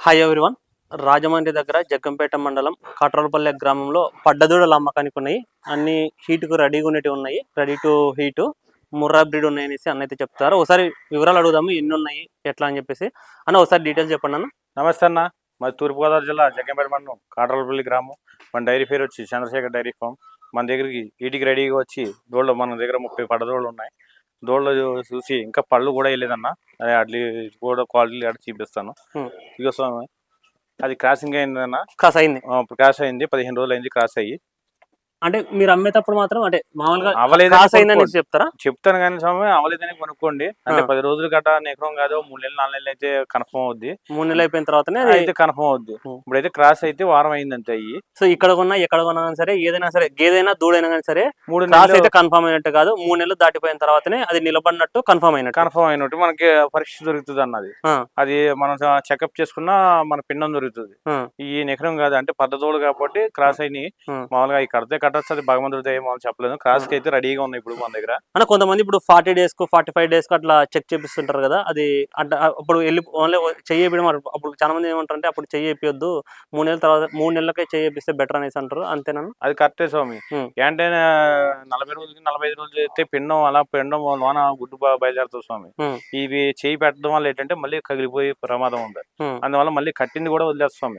Hi everyone Rajahmundry దగ్గర జగ్గంపేట మండలం కట్రోల్పల్లె గ్రామంలో పడ్డదూడల అమ్మకానికి ఉన్నాయి. అన్ని హీట్కు రెడీగా ఉన్నవి ఉన్నాయి. Ready to heat Murrah breed ఉన్నాయి అనేసి అన్న అయితే చెప్తారు. ఒకసారి వివరాలు అడుగుదాము. ఎన్ని ఉన్నాయి? ఎట్లా అని చెప్పేసి. అన్న ఒకసారి డీటెయిల్స్ చెప్పండి అన్న. నమస్తే అన్న. మాది తూర్పుగోదావరి జిల్లా జగ్గంపేట మండలం కాటరపల్లి గ్రామం. మన డైరీ పేరు వచ్చి చంద్రశేఖర్ డైరీ ఫామ్. మన దగ్గరికి వీటికి రెడీగా వచ్చి దోళ్ళు మన దగ్గర ముప్పై పడదోళ్ళు ఉన్నాయి. దోళ్ళు చూసి ఇంకా పళ్ళు కూడా వెళ్ళేదన్న అదే అట్లీ కూడా క్వాలిటీ అక్కడ చూపిస్తాను. ఇక స్వామి అది క్రాసింగ్ అయిందన్న. కాస్ అయింది. క్రాస్ అయింది. పదిహేను రోజులు అయింది క్రాస్ అయ్యి. అంటే మీరు అమ్మేటప్పుడు మాత్రం అంటే మామూలుగా అయిందని. చెప్తారా చెప్తాను కానీ స్వామి అవలేదని కొనుక్కోండి అంటే. పది రోజులు గట్రా ఎకరం కాదు మూడు నెలలు నాలుగు నెలలు అయితే కన్ఫర్మ్ అవుద్ది మూడు నెలలు అయిపోయిన తర్వాతనే అయితే కన్ఫర్మ్ అవుద్ది. ఇప్పుడైతే క్రాస్ అయితే వారం అయింది అంతే అయ్యి సో ఇక్కడ కొన్నా ఎక్కడ కొన్నా కానీ సరే ఏదైనా సరే గేదైనా దూడైనా కానీ సరే మూడు క్రాస్ అయితే కన్ఫర్మ్ అయినట్టు కాదు మూడు నెలలు దాటిపోయిన తర్వాతనే అది నిలబడినట్టు కన్ఫర్మ్ అయినట్టు కన్ఫర్మ్ అయినట్టు మనకి పరీక్ష దొరుకుతుంది అన్నది. అది మనం చెకప్ చేసుకున్న మన పిండం దొరుకుతుంది. ఈ నెకరం కాదు అంటే పద్ధతోడు కాబట్టి క్రాస్ అయినాయి. మామూలుగా ఈ కడితే కట్టచ్చు అది భగవంతుడి దయ చెప్పలేదు క్రాస్కి అయితే రెడీగా ఉన్నాయి ఇప్పుడు మన దగ్గర అన్న కొంతమంది ఇప్పుడు ఫార్టీ డేస్కు ఫార్టీ ఫైవ్ డేస్కు అట్లా చెక్ చేపిస్తుంటారు కదా అది అంటే అప్పుడు వెళ్ళి ఓన్లీ చెయ్యడం అప్పుడు చాలా మంది ఏమంటారంటే అప్పుడు చెయ్యొద్దు మూడు నెలల తర్వాత మూడు నెలలకే చెయ్యిస్తే బెటర్ అనేసి అంటారు అంతేనా అది కరెక్టే స్వామి. ఏంటంటే నలభై రోజులకి నలభై ఐదు రోజులు అయితే పిండం అలా పిండం లోన గుడ్డు బయలుదేరుతుంది స్వామి. ఇవి చేయి పెట్టడం వల్ల ఏంటంటే మళ్ళీ కగిలిపోయి ప్రమాదం ఉంది. అందువల్ల మళ్ళీ కట్టింది కూడా వదిలేస్తాం.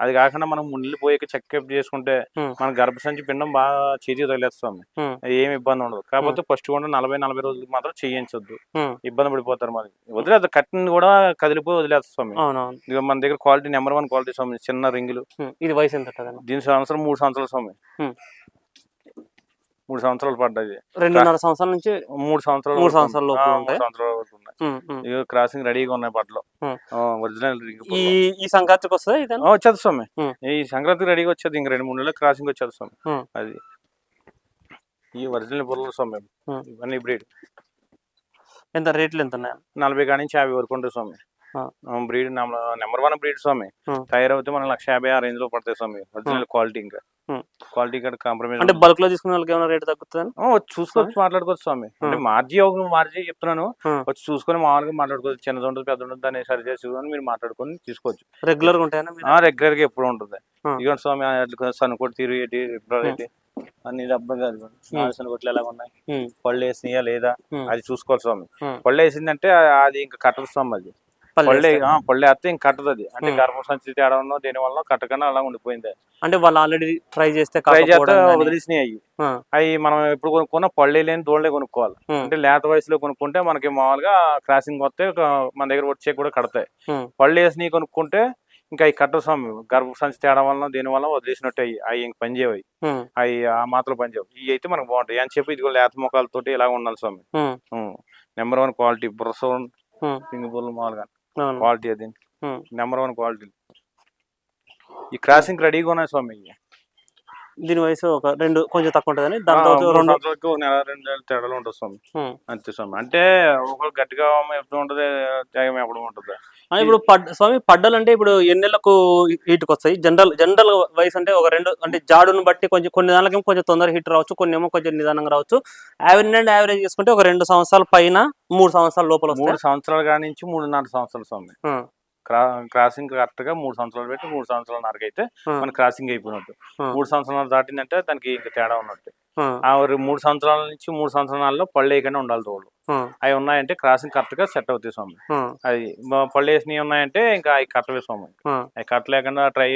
అది కాకుండా మనం ముందు పోయి చెకప్ చేసుకుంటే. మన గర్భసంచి పిండం బాగా చేతి వదిలేస్తాం ఉం. ఏమి ఇబ్బంది ఉండదు. కాకపోతే ఫస్ట్ కూడా నలభై నలభై రోజులకి మాత్రం చేయించొద్దు. ఇబ్బంది పడిపోతారు మరి. వదిలేదు కట్టింది కూడా కదిలిపోయి వదిలేస్తాం ఇక మన దగ్గర క్వాలిటీ నెంబర్ వన్ క్వాలిటీ స్వామి చిన్న రింగులు. ఇది వయసు ఎంత దీని సంవత్సరం మూడు సంవత్సరాలు స్వామి. మూడు సంవత్సరాలు పడ్డాయి. రెండున్నర సంవత్సరాల నుంచి మూడు సంవత్సరాలు మూడు సంవత్సరాల వరకు ఉన్నాయి. ఇక క్రాసింగ్ రెడీగా ఉన్నాయి ఉం. ఒరిజినల్ ఈ సంక్రాంతికి వస్తుంది వచ్చేది స్వామి. ఈ సంక్రాంతి రెడీగా వచ్చేది ఇంక రెండు మూడు నెలలు క్రాసింగ్ వచ్చేది స్వామి. అది. ఈ ఒరిజినల్ బుర్రలు స్వామి. ఇవన్నీ బ్రీడ్. ఎంత రేట్లు ఎంత ఉన్నాయి నలభై కాడి నుంచి యాభై వరకు ఉంటుంది స్వామి. బ్రీడ్ నెంబర్ వన్ బ్రీడ్ స్వామి. తయారవుతే మనకి లక్ష యాభై ఆ రేంజ్లో పడతాయి స్వామి. ఒరిజినల్ క్వాలిటీ ఇంకా. క్వాలిటీ కూడా కాంప్రమైజ్ అంటే బల్క్లో తీసుకున్న వాళ్ళకి ఏమైనా రేట్ తగ్గుతుంది వచ్చి చూసుకోవచ్చు మాట్లాడుకోవచ్చు స్వామి. అంటే మార్జీ ఒక మార్జీ చెప్తున్నాను. వచ్చి చూసుకొని మామూలుగా మాట్లాడుకోవచ్చు. చిన్నది ఉంటుంది పెద్ద ఉంటుంది దాన్ని సరి చేసుకొని మీరు మాట్లాడుకొని తీసుకోవచ్చు. రెగ్యులర్గా? ఆ రెగ్యులర్గా ఎప్పుడు ఉంటుంది. ఇదిగోండి స్వామి అట్లా సన్నుకోటి తీరు ఏంటి ఏంటి అన్ని డబ్బులు కాదు. సన్నుకోట్లు ఎలా ఉన్నాయి. పళ్ళు వేసినాయా లేదా. అది చూసుకోవాలి స్వామి. పళ్ళు వేసిందంటే అది ఇంకా కట్టదు స్వామి అది. పళ్ళు పళ్ళే వేస్తే. ఇంక కట్టదు అది. అంటే ఉం. గర్భ సంచి తేడా ఉన్నో దేని వల్ల కట్టకన్నా అలా ఉండిపోయింది. అంటే వాళ్ళు ఆల్రెడీ ట్రై చేస్తే ట్రై చేస్తే. వదిలేసినాయి అవి మనం ఎప్పుడు కొనుక్కున్నా పళ్ళే లేని దోళ్ళే కొనుక్కోవాలి. అంటే లేత వయసులో కొనుక్కుంటే మనకి మామూలుగా క్రాసింగ్ వస్తే మన దగ్గర వచ్చే కూడా కడతాయి. పళ్ళు వేసినవి కొనుక్కుంటే ఇంకా అవి కట్టవు స్వామి. గర్భ సంచి తేడా వలన దేని వల్ల వదిలేసినట్టు అవి అవి ఇంక పనిచేయవు. అవి ఆ మాత్రం పనిచేయవు ఇవి అయితే మనకు బాగుంటాయి. అని చెప్పి ఇదిగో లేత మొక్కలతోటి ఇలా ఉండాలి స్వామి. నెంబర్ వన్ క్వాలిటీ బ్రసోన్ బుల్ మామూలుగా. క్వాలిటీ అది. నెంబర్ వన్ క్వాలిటీ ఈ క్రాసింగ్ రెడీగా ఉన్నాయి స్వామి. దీని వయసు ఒక రెండు కొంచెం తక్కువ ఉంటుందని దాంతో మూడు రెండు నెల రెండు నెలల తేడాలు ఉంటుంది స్వామి. అంతే స్వామి అంటే ఒకరు గట్టిగా ఎప్పుడు ఉంటుంది జాగం ఎప్పుడు ఉంటుంది ఇప్పుడు పడ్ స్వామి పడ్డలు అంటే ఇప్పుడు ఎన్ని నెలలకు హీట్కి వస్తాయి జనరల్ జనరల్ వయసు అంటే ఒక రెండు అంటే జాడును బట్టి కొంచెం కొన్ని దానికేమో కొంచెం తొందర హీట్ రావచ్చు కొన్ని ఏమో కొంచెం నిదానంగా రావచ్చు. యావరేజ్ అండ్ యావరేజ్ చేసుకుంటే ఒక రెండు సంవత్సరాల పైన మూడు సంవత్సరాల లోపల మూడు సంవత్సరాల నుంచి మూడున్నర సంవత్సరాలు స్వామి. క్రాసింగ్ కరెక్ట్గా మూడు సంవత్సరాలు పెట్టి మూడు సంవత్సరాల నరకు అయితే ఉం. మన క్రాసింగ్ అయిపోయినట్టు. మూడు సంవత్సరాలు దాటిందంటే దానికి ఇంకా తేడా ఉన్నట్టు. ఆ మూడు సంవత్సరాల నుంచి మూడు సంవత్సరాల్లో పళ్ళు వేయకుండా ఉండాలి ఉం. అవి ఉన్నాయంటే క్రాసింగ్ కరెక్ట్గా సెట్ అవుతాయి స్వామి. అది పళ్ళు వేసినవి ఉన్నాయంటే ఇంకా అవి కట్టవే స్వామి. అవి కట్టలేకుండా ట్రై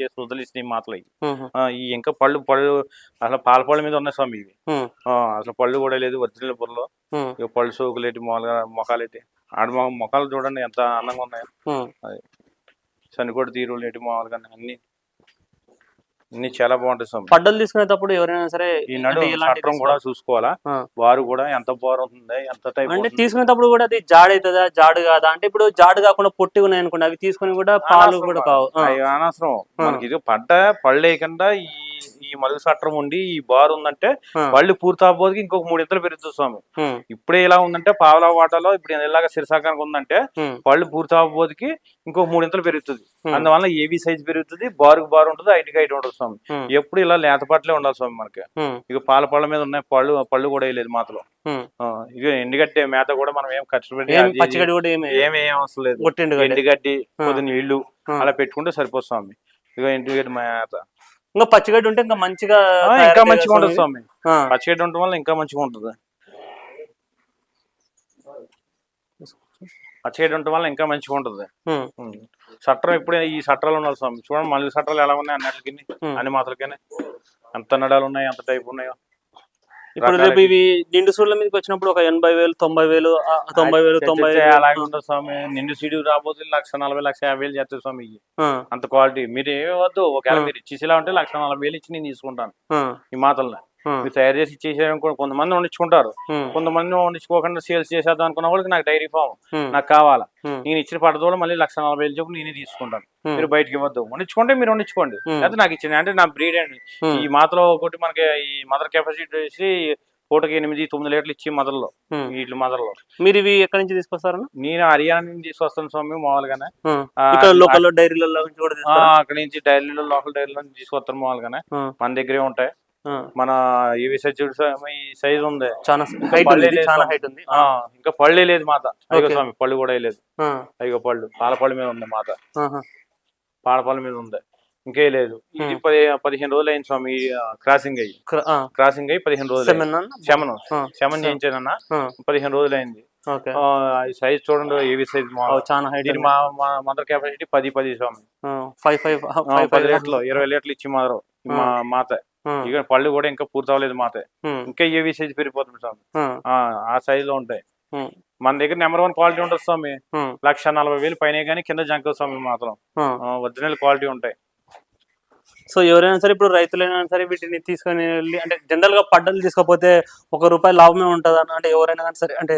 చేసి వదిలేసినవి మాటలు అవి ఈ ఇంకా పళ్ళు పళ్ళు అసలు పాల పళ్ళ మీద ఉన్నాయి స్వామి ఇవి అసలు పళ్ళు కూడా లేదు ఒరిజినల్ బుర్రలో. ఇక పళ్ళు సోకులేటి మామూలుగా మొఖాలేటి. ఆడ మొ- మొఖాలు చూడండి ఎంత అందంగా ఉన్నాయో. ఉం. సన్నికోటి తీరులు ఎటు మామూలుగా అన్ని అన్ని చాలా బాగుంటాయి స్వామి పడ్డలు తీసుకునేటప్పుడు ఎవరైనా సరే ఈ నడు చట్టం కూడా చూసుకోవాలా. వారు కూడా ఎంత బారు అవుతుంది ఎంత టైప్ అంటే తీసుకునేటప్పుడు కూడా అది జాడు అవుతుందా జాడు కాదా అంటే ఇప్పుడు జాడు కాకుండా పొట్టి ఉన్నాయి అనుకోండి అవి తీసుకొని కూడా పాలు కూడా కావు. అనవసరం. మనకి ఇది పడ్డ పళ్ళు వేయకుండా ఈ ఈ మలుగు సట్రం ఉండి ఈ బారు ఉందంటే ఆ. పళ్ళు పూర్తి అవ్వబోదికి ఇంకొక మూడు ఇంతలు పెరుగుతుంది స్వామి. ఇప్పుడే ఇలా ఉందంటే పావలా వాటాలో ఇప్పుడు ఇలాగా శిరసాకానికి ఉందంటే ఉం. పళ్ళు పూర్తి అవ్వబోదికి ఇంకొక మూడు ఇంతలు పెరుగుతుంది. అందువల్ల ఏవి సైజ్ పెరుగుతుంది బారుకు బారు ఉంటుంది హైట్ హైట్ ఉంటుంది స్వామి. ఎప్పుడు ఇలా లేత పట్లే ఉండాలి స్వామి మనకి. ఇక పాల పళ్ళ మీద ఉన్నాయి పళ్ళు పళ్ళు కూడా వేయలేదు మాతలో ఇక ఎండుగడ్డి మేత కూడా మనం ఏం ఖర్చు పెట్టి ఏమి ఏం అవసరం లేదు. ఎండుగడ్డి. ఆ. కొద్ది నీళ్ళు. అలా పెట్టుకుంటే సరిపోతుంది స్వామి. ఇక ఎండుగడ్డి మేత. ఇంకా పచ్చిగడ్డి ఉంటే ఇంకా మంచిగా ఇంకా మంచిగా ఉంటుంది స్వామి. పచ్చిగడ్డి ఉండటం వల్ల ఇంకా మంచిగా ఉంటుంది. పచ్చిగడ్డి ఉండటం వల్ల ఇంకా మంచిగా ఉంటుంది. సట్రం ఇప్పుడు ఈ సట్రాలు ఉండాలి స్వామి చూడండి మళ్ళీ సట్రాలు ఎలా ఉన్నాయి అన్నిటికి. అన్ని మాత్రలకనే ఎంత నడాలు ఉన్నాయి ఎంత టైప్ ఉన్నాయో. ఇప్పుడు రేపు. ఇవి నిండు సూర్యుల మీదకి వచ్చినప్పుడు ఒక ఎనభై వేలు తొంభై వేలు తొంభై వేలు తొంభై వేలు. అలాగే ఉంటుంది. స్వామి. నిండు సీడీ రాబోతే లక్ష నలభై లక్ష యాభై వేలు చేస్తుంది స్వామి అంత క్వాలిటీ. మీరు ఏమి వద్దు. ఒకవేళ. మీరు ఇచ్చేసేలా ఉంటే లక్ష నలభై వేలు ఇచ్చి నేను తీసుకుంటాను. ఈ మాతల్ని. ఆ, మీరు తయారు చేసి ఇచ్చేసేయాలనుకో కొంతమంది వండించుకుంటారు. కొంతమంది వండించుకోకుండా సేల్స్ చేసేద్దాం అనుకున్న వాళ్ళకి నాకు డైరీ ఫామ్ నాకు కావాలా. నేను ఇచ్చిన పడదోడు మళ్ళీ లక్ష నలభై వేలు చెప్పు నేనే తీసుకుంటాను. మీరు బయటకి ఇవ్వద్దు. వండించుకుంటే మీరు వండించుకోండి. లేకపోతే నాకు ఇచ్చింది అంటే నా బ్రీడ్ అండి. ఈ మాతలో ఒకటి మనకి ఈ మదర్ కెపాసిటీ వచ్చి పూటకి ఎనిమిది తొమ్మిది లీటర్లు ఇచ్చి మదర్లో. వీటి మదర్లో. మీరు ఇవి ఎక్కడి నుంచి తీసుకొస్తారన్న? నేను హర్యానా నుంచి తీసుకొస్తాను స్వామి మామూలుగానే. లోకల్ డైరీలలో అక్కడ నుంచి డైరీలో లోకల్ డైరీలో నుంచి తీసుకొస్తాను మామూలుగానే. మన దగ్గరే ఉంటాయి. మన ఇవి సైజ్ ఈ సైజ్ ఉంది. చాలా హైట్ ఉంది లేదు. స్వామి. ఇంకా పళ్ళే లేదు మాత. అయ్యో. స్వామి పళ్ళు కూడా ఆ, అయ్యో పళ్ళు పాల పళ్ళు మీద ఉంది మాత. ఆహా, పాల పళ్ళ మీద ఉంది. ఇంకే లేదు. ఇది. పది పదిహేను రోజులు అయింది స్వామి క్రాసింగ్ అయ్యి. క్రాసింగ్ అయ్యి పదిహేను రోజులు? శమనం శమన్ చేయించానన్న పదిహేను రోజులు అయింది. సైజ్ చూడండి ఏవి సైజ్ చాలా హైట్ మా మదర్ కెపాసిటీ పది పది స్వామి. ఫైవ్ ఫైవ్ పది లీటర్లు ఇరవై లీటర్లు ఇచ్చి మదరు మా మాత. ఇక పళ్ళు కూడా ఇంకా పూర్తి అవ్వలేదు మాత ఇంకా ఏవి సైజ్ పెరిగిపోతుంది స్వామి? ఆ, ఆ సైజ్లో ఉంటాయి. మన దగ్గర నెంబర్ వన్ క్వాలిటీ ఉంటుంది స్వామి. లక్ష నలభై వేలు పైన కానీ కింద జంక స్వామి మాత్రం. ఒరిజినల్ క్వాలిటీ ఉంటాయి. సో ఎవరైనా సరే ఇప్పుడు రైతులైనా సరే వీటిని తీసుకొని వెళ్ళి అంటే జనరల్గా పడ్డలు తీసుకోకపోతే ఒక రూపాయి లాభమే ఉంటుంది? అంటే ఎవరైనా కానీ సరే అంటే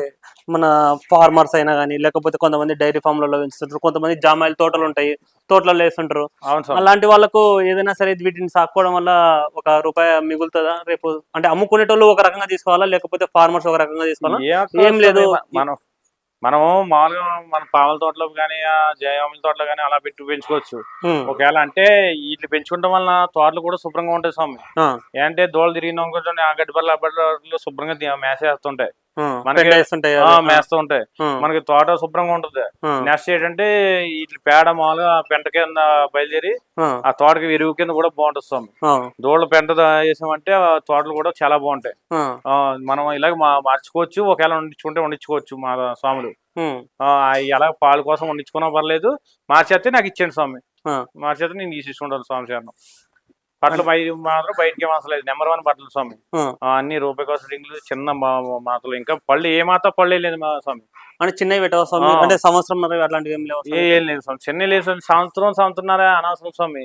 మన ఫార్మర్స్ అయినా కానీ లేకపోతే కొంతమంది డైరీ ఫామ్లలో పెంచుతుంటారు కొంతమంది జామాయిల తోటలు ఉంటాయి తోటలలో వేస్తుంటారు. అలాంటి వాళ్ళకు ఏదైనా సరే వీటిని సాకోవడం వల్ల ఒక రూపాయి మిగులుతుందా? రేపు అంటే అమ్ముకునేటోళ్ళు ఒక రకంగా తీసుకోవాలా? లేకపోతే ఫార్మర్స్ ఒక రకంగా తీసుకోవాలా? ఏ లేదు. మనం మనము మామూలుగా మన పావుల తోటలో కానీ జయమాముల తోటలో కానీ అలా పెట్టి పెంచుకోవచ్చు. ఒకవేళ అంటే వీటిని పెంచుకోవడం వల్ల తోటలు కూడా శుభ్రంగా ఉంటాయి స్వామి. ఏంటంటే దోళ తిరిగిన కొంచెం ఆ గడ్డి బల్ల శుభ్రంగా మేసేస్తుంటాయి. మేస్తూ ఉంటాయి మనకి తోట శుభ్రంగా ఉంటుంది. నెక్స్ట్ ఏంటంటే వీటి పేడ మామూలుగా పెంట కింద బయలుదేరి ఆ, తోటకి ఎరువు కింద కూడా బాగుంటుంది స్వామి. దూళ్ళ పెంట వేసామంటే ఆ తోటలు కూడా చాలా బాగుంటాయి. మనం ఇలాగ మార్చుకోవచ్చు. ఒకవేళ వండించుకుంటే వండించుకోవచ్చు మా స్వాములు. ఎలా పాలు కోసం వండించుకున్నా పర్లేదు. మార్చేస్తే నాకు ఇచ్చేయండి స్వామి. మార్చేస్తే నేను తీసేసుకుంటాను స్వామి చరణం బట్టలు బయట మాత్రం బయటకి ఏం అవసరం లేదు నెంబర్ వన్ బట్టలు స్వామి అన్ని రూపాయి కోసం రింగులు చిన్న మా- మా- మాటలు ఇంకా పళ్ళు ఏ మాత్రం పళ్ళే లేదు మా స్వామి. అంటే చిన్నవి పెట్టవా స్వామి. అంటే సంవత్సరం అట్లాంటివి ఏం లేవు ఏ లేదు స్వామి. చిన్న లేదు స్వామి. సంవత్సరం సంవత్సరంన్నర అనవసరం స్వామి.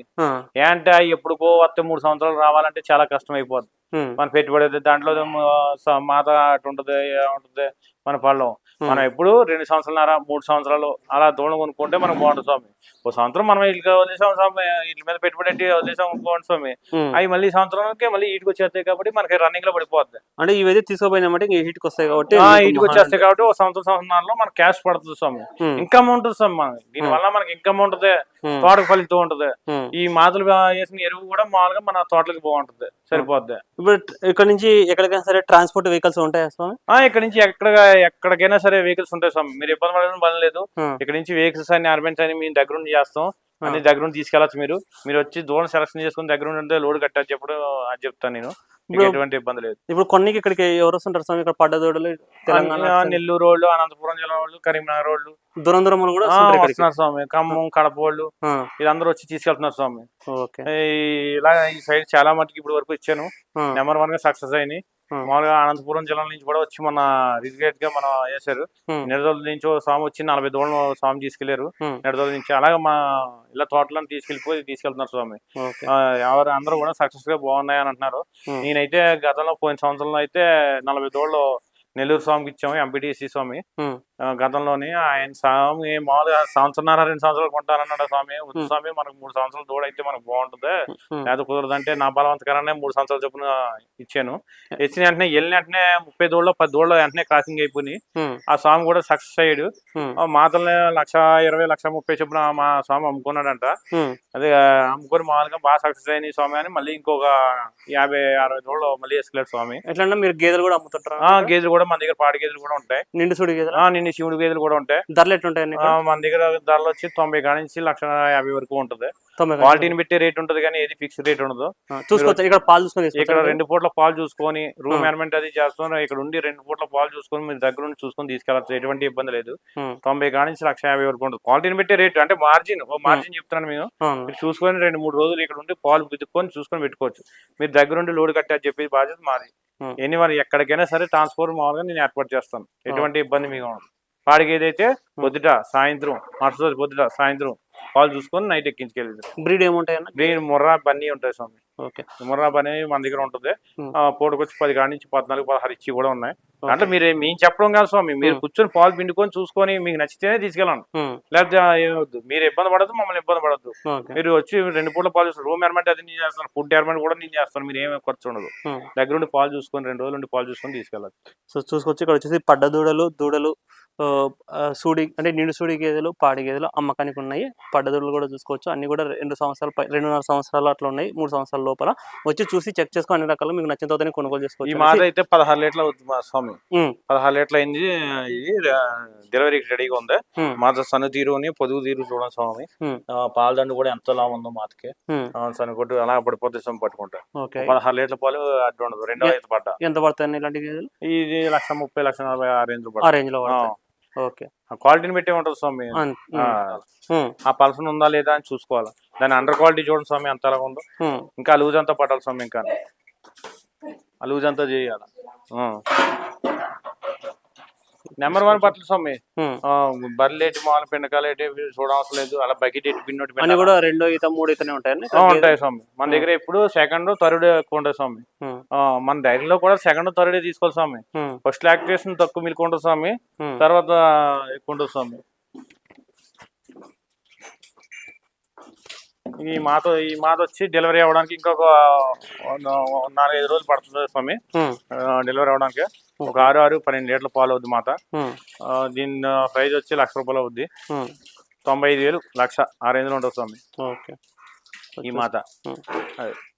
ఏంటంటే అవి ఎప్పుడుకో వస్తే మూడు సంవత్సరాలు రావాలంటే చాలా కష్టం అయిపోద్ది. మన పెట్టుబడి అయితే దాంట్లో మాత అటు ఉంటుంది ఉంటుంది మన పళ్ళం. మనం ఎప్పుడు రెండు సంవత్సరాలన్నర మూడు సంవత్సరాలు అలా దూరం కొనుక్కుంటే మనకు బాగుంటుంది స్వామి. ఓ సంవత్సరం మనం ఇల్లు వదిలేసాం స్వామి ఇళ్ళ మీద పెట్టుబడి పెట్టి వదిలేసాం అనుకోండి స్వామి. అవి మళ్ళీ సంవత్సరానికి మళ్ళీ ఈటికి వచ్చేస్తాయి కాబట్టి మనకి రన్నింగ్లో పడిపోద్ది. అంటే ఇవైతే తీసుకోపోయినామంటే ఇంక హీట్కి వస్తాయి కాబట్టి మహా వచ్చేస్తాయి కాబట్టి ఒక సంవత్సరం సంవత్సరాల్లో మనకి క్యాష్ పడుతుంది స్వామి. ఇన్కమ్ ఉంటుంది స్వామి మనకి. దీని వల్ల మనకి ఇన్కమ్ ఉంటుంది. తోటకు ఫలితం ఉంటుంది. ఈ మాతలు వేసిన ఎరువు కూడా మామూలుగా మన తోటలకు బాగుంటుంది సరిపోద్ది. ఇప్పుడు ఇక్కడ నుంచి ఎక్కడికైనా సరే ట్రాన్స్పోర్ట్ వెహికల్స్ ఉంటాయా స్వామి? ఇక్కడ నుంచి ఎక్కడ ఎక్కడికైనా సరే వెహికల్స్ ఉంటాయి స్వామి. మీరు ఇబ్బంది పడడం పని లేదు. ఇక్కడ నుంచి వెహికల్స్ అన్ని అర్బెన్స్ అని మీ దగ్గర నుండి చేస్తాం. అన్ని దగ్గర నుండి తీసుకెళ్ళచ్చు మీరు. మీరు వచ్చి దూరం సెలక్షన్ చేసుకుని దగ్గర నుండి ఉంటే లోడ్ కట్టచ్చు చెప్పుడు అది చెప్తాను నేను. ఎటువంటి ఇబ్బంది లేదు. ఇప్పుడు కొన్నికి ఇక్కడికి ఎవరు వస్తుంటారు స్వామి? ఇక్కడ పడ్డదోడలు తెలంగాణ నెల్లూరు వాళ్ళు అనంతపురం జిల్లా వాళ్ళు కరీంనగర్ వాళ్ళు దూరం దూరం వాళ్ళు కూడా వస్తున్నారు స్వామి. ఖమ్మం కడప వాళ్ళు. వీళ్ళందరూ వచ్చి తీసుకెళ్తున్నారు స్వామి. ఇలా ఈ సైడ్ చాలా మటుకు ఇప్పుడు వరకు ఇచ్చాను. నెంబర్ వన్గా సక్సెస్ అయినాయి. మామూలుగా అనంతపురం జిల్లా నుంచి కూడా వచ్చి మన రిజిగేట్గా మనం వేశారు ఉమ్, నిడదల నుంచి స్వామి వచ్చి నలభై దూరం స్వామి తీసుకెళ్ళారు. ఉమ్, నిడదల నుంచి అలాగే మా ఇలా తోటలను తీసుకెళ్ళిపోయి తీసుకెళ్తున్నారు స్వామి. ఎవరు అందరూ కూడా సక్సెస్గా బాగున్నాయి అని అంటున్నారు నేనైతే గతంలో పోయిన సంవత్సరంలో అయితే నలభై దోళ్ళు నెల్లూరు స్వామికి ఇచ్చాము ఎంపీటీసీ స్వామి. గతంలోని ఆయన స్వామి మామూలుగా సంవత్సరంన్నర రెండు సంవత్సరాలు కొంటానన్నాడు స్వామి. స్వామి మనకు మూడు సంవత్సరాలు దూడైతే మనకు బాగుంటుంది. లేదా కుదరదంటే నా బలవంతకరానే మూడు సంవత్సరాలు చొప్పున ఇచ్చాను. ఇచ్చిన వెంటనే వెళ్ళిన వెంటనే ముప్పై దూడలో పది దూడలో వెంటనే క్రాసింగ్ అయిపోయి ఆ స్వామి కూడా సక్సెస్ అయ్యాడు. మాతల్ని లక్ష ఇరవై లక్ష ముప్పై చొప్పున మా స్వామి అమ్ముకున్నాడంట. అదే అమ్ముకొని మామూలుగా బాగా సక్సెస్ అయిన స్వామి అని మళ్ళీ ఇంకొక యాభై అరవై దూడలు మళ్ళీ వేసుకెళ్ళాడు స్వామి. ఎట్లన్నా మీరు గేదెలు కూడా అమ్ముతుంటారా? ఆ గేదెలు కూడా మన దగ్గర పాడి గేదెలు కూడా ఉంటాయి. నిండు సుడి గేదెలు? నిన్న శివుడి గేదెలు కూడా ఉంటాయి. ధరలు ఎట్లుంటాయండి ఆ, మన దగ్గర ధరలు వచ్చి తొంభై కాడ నుంచి లక్ష యాభై వరకు ఉంటది. క్వాలిటీని బట్టి రేట్ ఉంటది కానీ ఏది ఫిక్స్ రేట్ ఉండదు. చూసుకోవచ్చు. ఇక్కడ పాలు చూసుకొని ఇక్కడ రెండు పూట్ల పాలు చూసుకొని రూమ్. మేనేజ్మెంట్ అది చేస్తున్నారు. ఇక్కడ ఉండి రెండు పూట్ల పాలు చూసుకొని మీరు దగ్గర నుండి చూసుకొని తీసుకెళ్ళచ్చు. ఎటువంటి ఇబ్బంది లేదు. తొంభై కాడ నుంచి లక్ష యాభై వరకు ఉంటుంది. క్వాలిటీని బట్టి రేట్ అంటే మార్జిన్. ఓ మార్జిన్ చెప్తున్నాను మేము మీరు చూసుకొని రెండు మూడు రోజులు ఇక్కడ ఉండి పాలు పితుక్కొని చూసుకొని పెట్టుకోవచ్చు. మీరు దగ్గర ఉండి లోడ్ కట్టి అని చెప్పి బాధ్యత మాది. ఎన్ని మరి ఎక్కడికైనా సరే ట్రాన్స్పోర్ట్ మామూలుగా నేను ఏర్పాటు చేస్తాను. ఎటువంటి ఇబ్బంది మీకు ఉండదు. పాడికి ఏదైతే పొద్దుట సాయంత్రం మరుసటి రోజు పొద్దుట సాయంత్రం పాలు చూసుకొని నైట్ ఎక్కించుకెళ్ళి బ్రీడ్ ఏముంటాయన్న? గ్రీన్ ముర్రా బన్నీ ఉంటాయి స్వామి. ఓకే. ముర్రా బన్నీ మన దగ్గర ఉంటుంది. పూటకొచ్చి పది కాడి నుంచి పద్నాలుగు పదహారు ఇచ్చి కూడా ఉన్నాయి. అంటే మీరు మేము చెప్పడం కాదు స్వామి. మీరు. కూర్చొని పాలు పిండుకొని చూసుకొని మీకు నచ్చితేనే తీసుకెళ్ళండి. లేకపోతే ఆ, ఏమొద్దు మీరు ఇబ్బంది పడద్దు మమ్మల్ని ఇబ్బంది పడద్దు. మీరు వచ్చి రెండు పూట పాలు చూస్తారు. రూమ్ ఎర్మెంట్ అది నేను చేస్తాను. ఫుడ్ ఎర్మెంట్ కూడా నేను చేస్తాను. మీరు ఏమీ ఖర్చు ఉండదు. ఉమ్. దగ్గర నుండి పాలు చూసుకొని రెండు రోజులు పాలు చూసుకొని తీసుకెళ్ళచ్చు. సో చూసుకోవచ్చు ఇక్కడ వచ్చేసి పడ్డ దూడలు దూడలు సూడి అంటే నిండు సూడి గేదెలు పాడి గేదెలు అమ్మకానికి ఉన్నాయి. పడ్డ దూడలు కూడా చూసుకోవచ్చు. అన్ని కూడా రెండు సంవత్సరాలు రెండున్నర సంవత్సరాలు అట్లా ఉన్నాయి. మూడు సంవత్సరాల లోపల. వచ్చి చూసి చెక్ చేసుకొని అన్ని రకాలు. మీకు నచ్చిన తర్వాత కొనుగోలు ఈ చేసుకోవచ్చు మాట అనేసి. అయితే పదహారు లీటర్లు అవుతుంది మా స్వామి. పదహారు లీటర్లు అయింది. డెలివరీకి రెడీగా ఉంది. మాత సన్న తీరుని పొదుగు తీరు చూడండి స్వామి. ఆ, పాలదండు కూడా ఎంత లావు ఉందో మాతకి. ఆ, సన్న కొట్టు అలా పడిపోతే స్వామి పట్టుకుంటా. పదహారు లీటర్ల పాలు అడ్డు ఉండదు. రెండో పడ్డా. ఎంత పడుతుంది ఇలాంటి గేదెలు? ఇది లక్ష ముప్పై లక్ష నలభై ఆ రేంజ్ ఆ పడ్డా రేంజ్లో పడతాయి. ఓకే. క్వాలిటీని బట్టి ఉంటుంది స్వామి. ఆ, పల్సన్ ఉందా లేదా అని చూసుకోవాలి. దాని అండర్ క్వాలిటీ చూడండి స్వామి ఎంత అలాగ ఉందో. ఇంకా లూజ్ అంతా పట్టాలి స్వామి ఇంకా. ఆ లూజ్ అంతా చేయాలి. నెంబర్ వన్ పట్టలు స్వామి. బర్రెలేటి మామూలు పిండకాలేటి ఇవి చూడవసరం లేదు. అలా బకెట్ ఎట్టి పిన్నోటి అన్ని. కూడా రెండో ఈత మూడు ఈతనే ఉంటాయండి ఆ, ఉంటాయి స్వామి. మన దగ్గర ఇప్పుడు సెకండ్ థర్డ్ ఎక్కువ ఉంటుంది స్వామి. మన డైరీలో కూడా సెకండ్ థర్డ్ తీసుకోవాలి స్వామి. ఫస్ట్ లాక్టేషన్ తక్కువ మిల్క్ ఉంటుంది స్వామి. తర్వాత ఎక్కువ ఉంటుంది స్వామి. ఈ మాత ఈ మాత వచ్చి డెలివరీ అవ్వడానికి ఇంకొక నాలుగైదు రోజులు పడుతుంది స్వామి. డెలివరీ అవ్వడానికి. ఒక ఆరు ఆరు పన్నెండు లీటర్ల పాలు అవుద్ది మాత. దీని ప్రైస్ వచ్చి లక్ష రూపాయలు అవుద్ది. తొంభై ఐదు వేలు లక్ష ఆ రేంజ్లో ఉంటుంది స్వామి. ఓకే. ఈ మాత.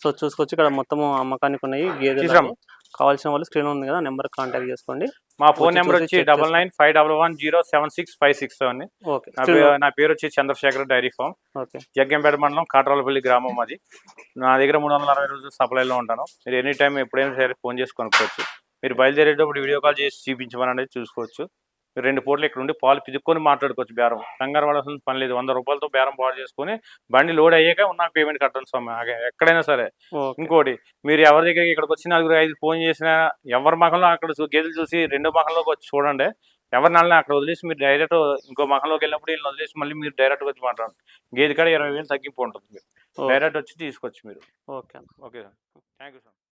సో చూసుకోవచ్చు ఇక్కడ మొత్తం అమ్మకానికి ఉన్నాయి గేదెలు. కావాల్సిన వాళ్ళు స్క్రీన్ ఉంది కదా నెంబర్ కాంటాక్ట్ చేసుకోండి. మా ఫోన్ నెంబర్ వచ్చి double nine five double one zero seven six five six okay. నా పేరు వచ్చి చంద్రశేఖర్ డైరీ ఫామ్. జగ్గంపేట మండలం కాట్రాలపల్లి గ్రామం అది నా దగ్గర మూడు వందల అరవై రోజులు సప్లైలో ఉంటాను. మీరు ఎనీ టైం ఎప్పుడైనా సరే ఫోన్ చేసి కొనుక్కోవచ్చు. మీరు బయలుదేరేటప్పుడు వీడియో కాల్ చేసి చూపించమని అనేది చూసుకోవచ్చు. మీరు రెండు పూటలు ఇక్కడ ఉండి పాలు పిదుక్కొని మాట్లాడుకోవచ్చు బేరం. కంగారు పడాల్సిన పని లేదు. వంద రూపాయలతో బేరం పాలు చేసుకొని బండి లోడ్ అయ్యాక ఉన్న పేమెంట్ కట్టండి స్వామి. ఎక్కడైనా సరే. ఇంకోటి మీరు ఎవరి దగ్గరికి ఇక్కడికి వచ్చి నలుగురు ఐదు ఫోన్ చేసినా ఎవరి మకంలో అక్కడ గేదెలు చూసి రెండో మకంలోకి వచ్చి చూడండి. ఎవరి నెలని అక్కడ వదిలేసి మీరు డైరెక్ట్ ఇంకో మకంలోకి వెళ్ళినప్పుడు వీళ్ళని వదిలేసి మళ్ళీ మీరు డైరెక్ట్ వచ్చి మాట్లాడండి. గేదె కాడ ఇరవై వేలు తగ్గింపు ఉంటుంది. మీరు. డైరెక్ట్ వచ్చి తీసుకోవచ్చు మీరు. Okay. Okay sir. Thank you sir.